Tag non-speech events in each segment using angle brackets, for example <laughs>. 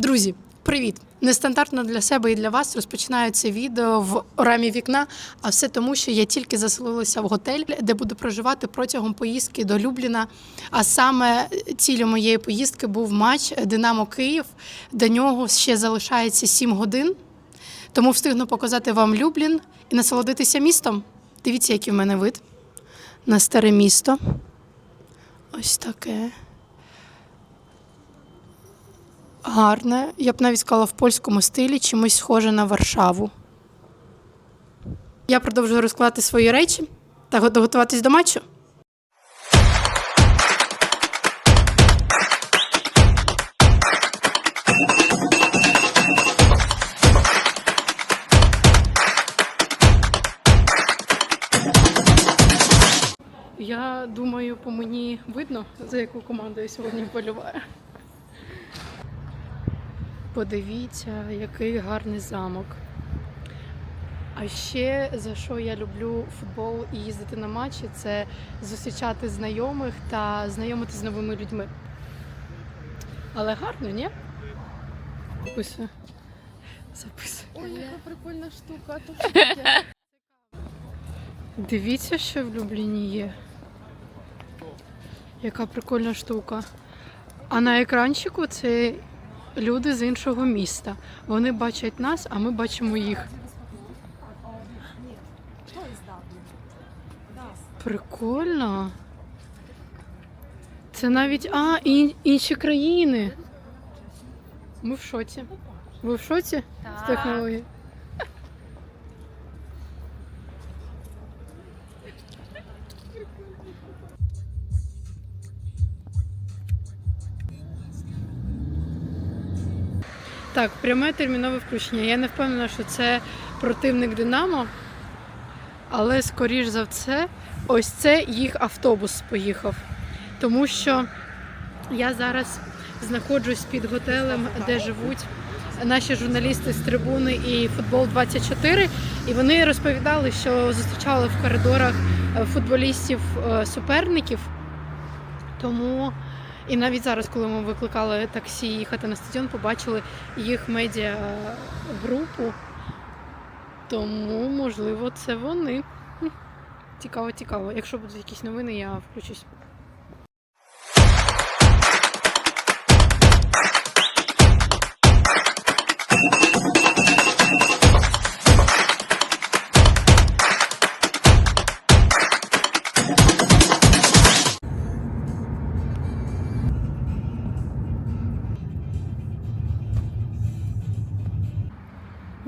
Друзі, привіт! Нестандартно для себе і для вас розпочинаю це відео в рамі вікна. А все тому, що я тільки заселилася в готель, де буду проживати протягом поїздки до Любліна. А саме ціллю моєї поїздки був матч Динамо Київ. До нього ще залишається 7 годин. Тому встигну показати вам Люблін і насолодитися містом. Дивіться, який в мене вид на старе місто. Ось таке. Гарне. Я б навіть сказала в польському стилі, чимось схоже на Варшаву. Я продовжую розкладати свої речі та готуватись до матчу. Я думаю, по мені видно, за яку команду я сьогодні вболіваю. Подивіться, який гарний замок. А ще за що я люблю футбол і їздити на матчі, це зустрічати знайомих та знайомити з новими людьми. Але гарно, ні? Записую. Записую. Ой, яка прикольна штука. <laughs> Дивіться, що в Любліні є. Яка прикольна штука. А на екранчику це люди з іншого міста. Вони бачать нас, а ми бачимо їх. Прикольно. Це навіть. А, ін- інші країни. Ми в шоці. Ви в шоці з технології? Так, пряме термінове включення. Я не впевнена, що це противник Динамо, але скоріш за все, ось це їх автобус поїхав. Тому що я зараз знаходжусь під готелем, де живуть наші журналісти з трибуни і футбол 24 і вони розповідали, що зустрічали в коридорах е, футболістів е. Тому і навіть зараз, коли ми викликали таксі їхати на стадіон, побачили їх медіа групу. Тому, можливо, це вони. Цікаво, цікаво. Якщо будуть якісь новини, я включусь.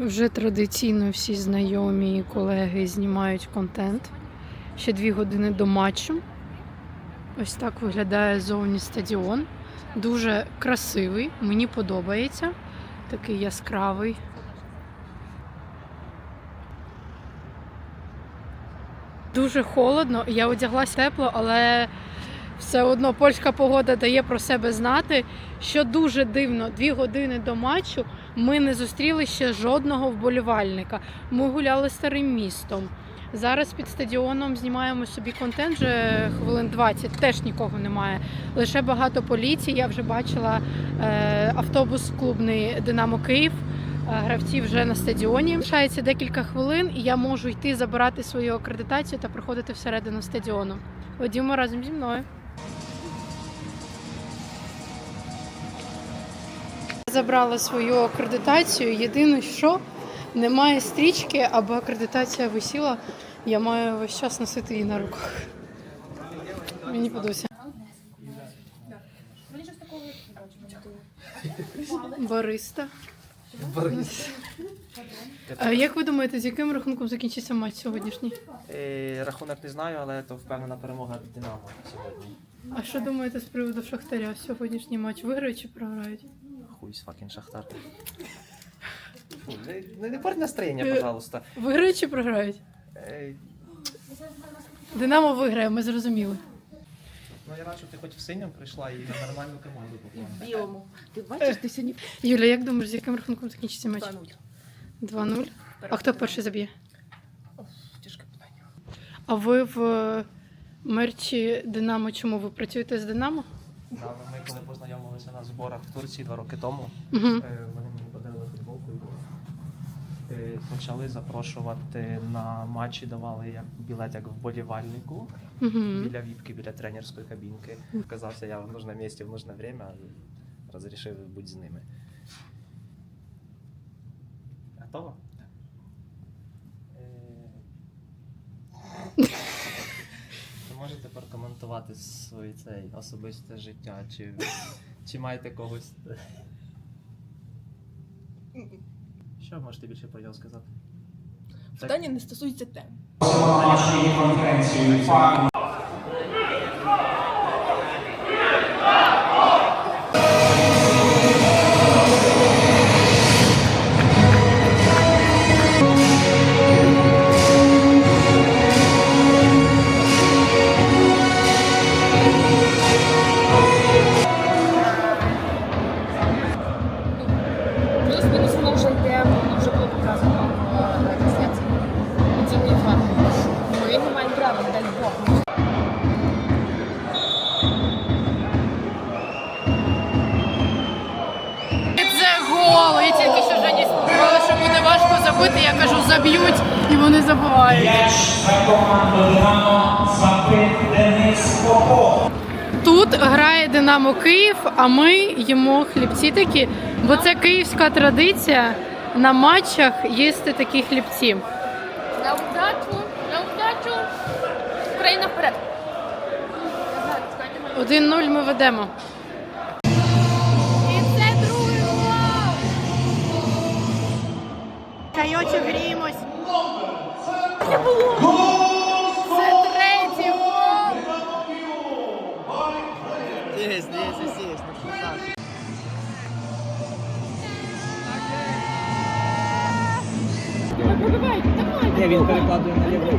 Вже традиційно всі знайомі і колеги знімають контент. Ще дві години до матчу. Ось так виглядає зовні стадіон. Дуже красивий, мені подобається. Такий яскравий. Дуже холодно. Я одяглась тепло, але все одно польська погода дає про себе знати. Що дуже дивно, дві години до матчу ми не зустріли ще жодного вболівальника. Ми гуляли старим містом. Зараз під стадіоном знімаємо собі контент вже хвилин 20, теж нікого немає. Лише багато поліції. Я вже бачила е, автобус клубний Динамо Київ. Е, Гравці вже на стадіоні. Лишається декілька хвилин, і я можу йти забирати свою акредитацію та проходити всередину стадіону. Ходімо разом зі мною. Забрала свою акредитацію. Єдине, що немає стрічки, аби акредитація висіла. Я маю весь час носити її на руках. Мені подобається. Бариста. А як ви думаєте, з яким рахунком закінчиться матч сьогоднішній? Е, Рахунок не знаю, але то впевнена перемога Динамо сьогодні. А що думаєте з приводу Шахтаря? Сьогоднішній матч виграють чи програють? Хуй з факін Шахтар. Фу, Не, не, порть настроєння, Е. пожалуйста. Виграють чи програють? Е, Динамо виграє, ми зрозуміли. ну я бачу, ти хоч в синьому прийшла і на нормальну команду попала. Білому. Ти бачиш, ти сьогодні Юля, як думаєш, з яким рахунком закінчиться матч? 2-0. 2-0. А хто перший заб'є? Тяжке питання. А ви в е, мерчі Динамо чому ви працюєте з Динамо? Ми коли познайомилися на зборах в Турції два роки тому, е, вони мені подарили футболку і е, почали запрошувати на матчі, давали як білет як вболівальнику біля віпки, біля тренерської кабінки. Казався, я в нужне місці, в нужне время, розрішив бути з ними. Готово? <laughs> Можете прокоментувати своє цей особисте життя? Чи, чи маєте когось? Що можете більше про нього сказати? Питання не стосується тем. Плюс-мінус Я тільки що Жені сказала, що буде важко забити. Я кажу, заб'ють, і вони забувають. Тут грає Динамо Київ, а ми їмо хлібці такі, бо це київська традиція на матчах їсти такі хлібці. На удачу, на удачу. Україна вперед. 1-0 ми ведемо. Здесь, здесь, на здесь, Ні, він перекладує на ліву.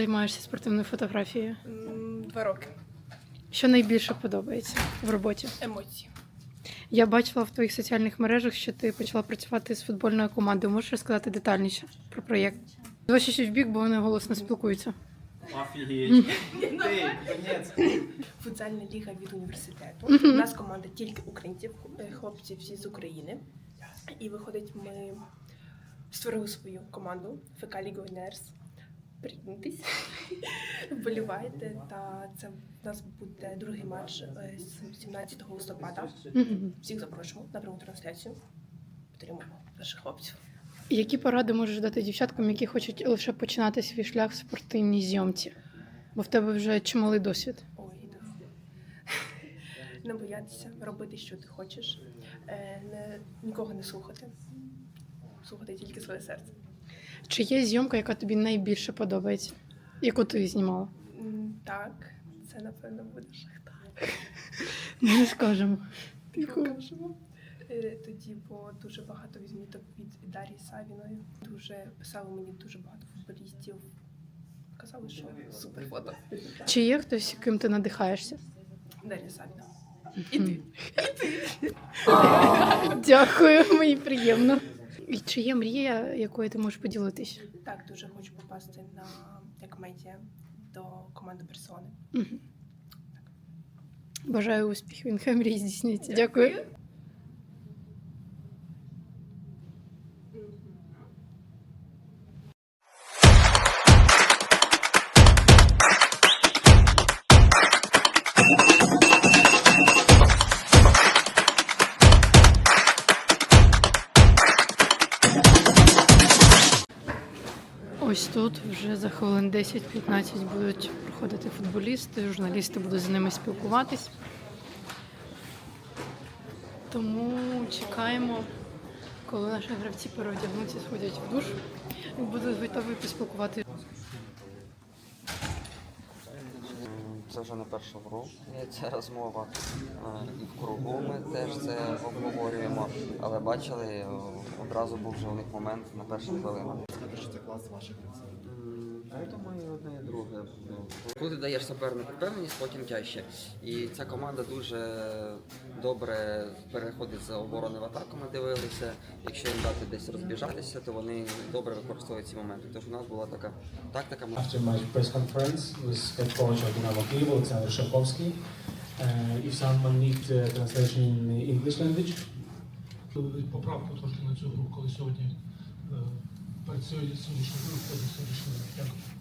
Займаєшся спортивною фотографією? Два роки. Що найбільше подобається в роботі? Емоції. Я бачила в твоїх соціальних мережах, що ти почала працювати з футбольною командою. Можеш розказати детальніше про проєкт? Ваші щось в бік, бо вони голосно спілкуються. Офігеть. Футзальна ліга від університету. У нас команда тільки українців, е, хлопці всі з України. І виходить, ми створили свою команду ФК Legionnaires. Приєднуйтесь, <laughs> вболівайте. Та це в нас буде другий матч е, з 17 листопада. Всіх запрошуємо на пряму трансляцію. Підтримуємо наших хлопців. Які поради можеш дати дівчаткам, які хочуть лише починати свій шлях в спортивній зйомці? Бо в тебе вже чималий досвід. Ой, да. <laughs> не боятися робити, що ти хочеш, е, не, нікого не слухати. Слухати тільки своє серце. Чи є зйомка, яка тобі найбільше подобається? Яку ти знімала? Так, це напевно буде шахтар. Ми <laughs> не скажемо. Покажемо. Е, Тоді, бо дуже багато відміток від Дар'ї Савіної. Дуже писали мені дуже багато футболістів. Казали, що супер фото. Чи є хтось, ким ти надихаєшся? Дар'я Савіна. І ти. <laughs> Дякую, мені приємно. І чи є мрія, якою ти можеш поділитись? Так, дуже хочу попасти на як медіа до команди персони. Угу. Бажаю успіхів, нехай мрії здійсняться. Дякую. Тут вже за хвилин 10-15 будуть проходити футболісти, журналісти будуть з ними спілкуватись. Тому чекаємо, коли наші гравці переодягнуться, сходять в душ і будуть готові поспілкувати. Це вже не перша ця розмова. Е, І в кругу ми теж це обговорюємо. Але бачили, одразу був вже у них момент на перших хвилинах. Що це клас ваших гравців. М, Я думаю, одне і друге. Коли ти даєш супернику впевненість, потім тяжче. І ця команда дуже добре переходить з оборони в атаку. Ми дивилися. Якщо їм дати десь розбіжатися, то вони добре використовують ці моменти. Тож у нас була така тактика. After my press conference with head coach of Dynamo Kyiv, Олександр Шаповський. Uh, if someone need uh, translation in English language, поправку трошки на цю гру, коли сьогодні е, перед сьогодні сьогоднішньою гру, перед сьогоднішньою. Дякую.